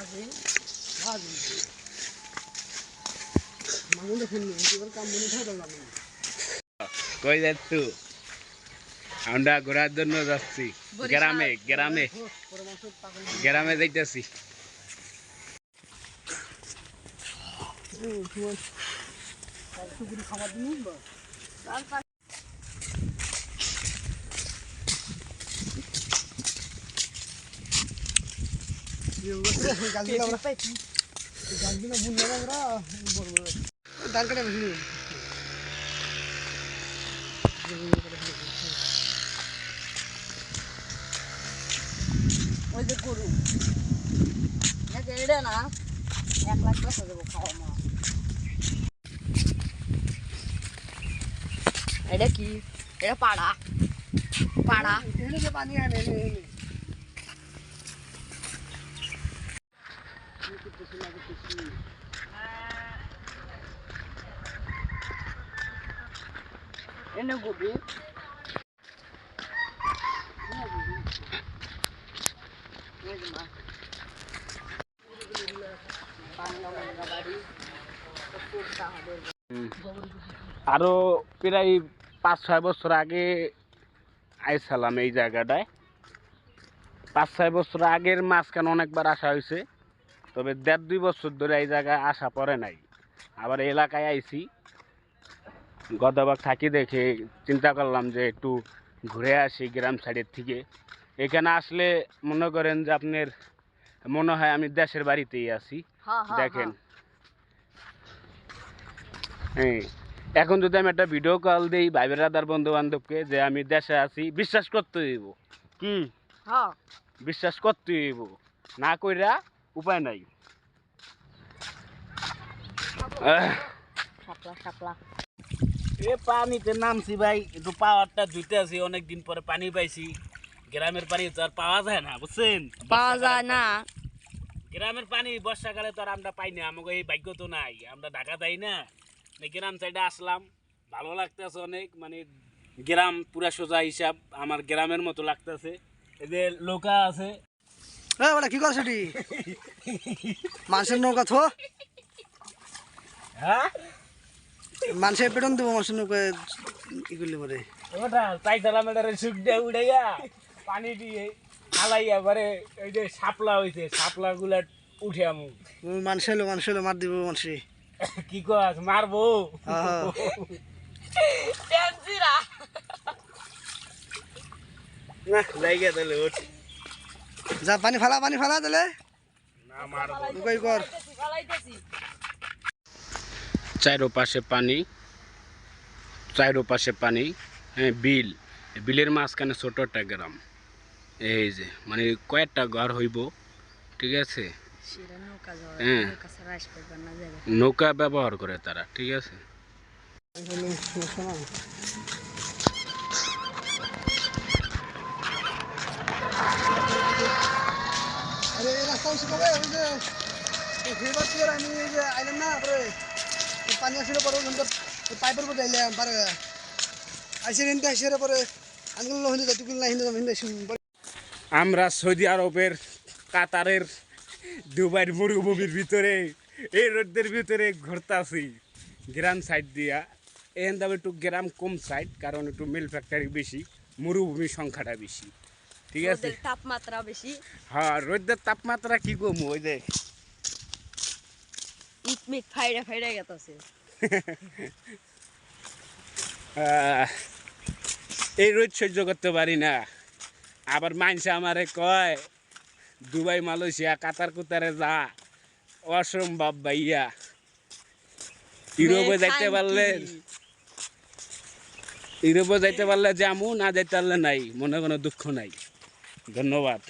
আছে মানুষ দেখেন এবার কাম মনে থাকে না কই যাচ্ছ? আমরা ঘোরার জন্য যাচ্ছি। গ্রামে গ্রামে। গ্রামে যাইতেছি। খাবার দিন ধান কাটা বেশি ওই যে গরু এটা না এক লাখ টাকা দেবো খাওয়া মা এটা কি এটা পাড়া পাড়া পানি আনে আরও প্রায় পাঁচ, ছয় বছর আগে আইসালাম এই জায়গাটায়। পাঁচ, ছয় বছর আগের মাঝখানে অনেকবার আসা হয়েছে। তবে দেড় দুই বছর ধরে এই জায়গায় আসা পড়ে নাই। আবার এলাকায় আইছি। গতবার থাকি দেখে চিন্তা করলাম যে একটু ঘুরে আসি গ্রাম সাইডের থেকে। এখানে আসলে মনে করেন যে আপনার মনে হয় আমি দেশের বাড়িতেই আছি। হ্যাঁ হ্যাঁ দেখেন। হ্যাঁ। এখন যদি আমি একটা ভিডিও কল দিই ভাই বেড়াদার বন্ধু বান্ধবকে যে আমি দেশে আছি বিশ্বাস করতে হইব। কি হ্যাঁ। বিশ্বাস করতে হইব। না কইরা উপায় নাই। এ পানিতে নামছি ভাই একটু পাওয়ারটা ধুইতে আছি অনেক দিন পরে পানি পাইছি। গ্রামের পানি তো আর পাওয়া যায় না বুঝছেন? পাওয়া যায় না। গ্রামের পানি বর্ষাকালে তো আর আমরা পাই না আমাকে এই ভাগ্য তো নাই। আমরা ঢাকা যাই না গ্রাম সাইডে আসলাম ভালো লাগতেছে অনেক মানে গ্রাম পুরা সোজা হিসাব আমার গ্রামের মতো লাগতেছে। এদের লোকা আছে কি করছ সেটি মানুষের নৌকা থো। হ্যাঁ? মানুষের পেটন দেবো মানুষের নৌকা ই করলে পরে। ওটা চাইছিলাম এটা সুখ দিয়ে উড়াইয়া। পানি দিয়ে হালাইয়া পরে ওই যে শাপলা হয়েছে শাপলা গুলা উঠে আমু। ওই মানুষ এলো মানুষ এলো মার দিব মানুষে কি কস মারবো? হ্যাঁ। না জায়গা তাহলে ওঠ যা পানি ফালা পানি ফালা তাহলে না মারবো। নৌকাই কর? ফালাইতেছি চারো পাশে পানি চারো পাশে পানি হ্যাঁ বিল। বিলের মাঝখানে ছোট একটা গ্রাম। এই যে মানে কয়েকটা ঘর হইব ঠিক আছে? হ্যাঁ। নৌকা ব্যবহার করে তারা ঠিক আছে? না পরে পাইপের আইসে আইসে পরে হিন্দে না হিন্দে হিন্দে আমরা সৌদি আরবের, কাতারের, দুবাইয়ের মরুভূমির ভিতরে, এই রোদের ভিতরে ঘুরতাছি গ্রাম সাইড দিয়া। এখান দাম একটু গ্রাম কম সাইড কারণ একটু মিল ফ্যাক্টরি বেশি, মরুভূমির সংখ্যাটা বেশি। ঠিক আছে। তাপমাত্রা বেশি। হ্যাঁ রোদের তাপমাত্রা কি কম ওই যে। ইট মিট ফাইড়া ফাইড়া এই রোদ সহ্য করতে পারি না। আবার মানছে আমারে কয় দুবাই মালয়েশিয়া কাতার কুতারে যা অসম্ভব ভাইয়া। ইউরোপে যাইতে পারলে ইউরোপে যাইতে পারলে যামু না যাইতে পারলে নাই মনে কোনো দুঃখ নাই। ধন্যবাদ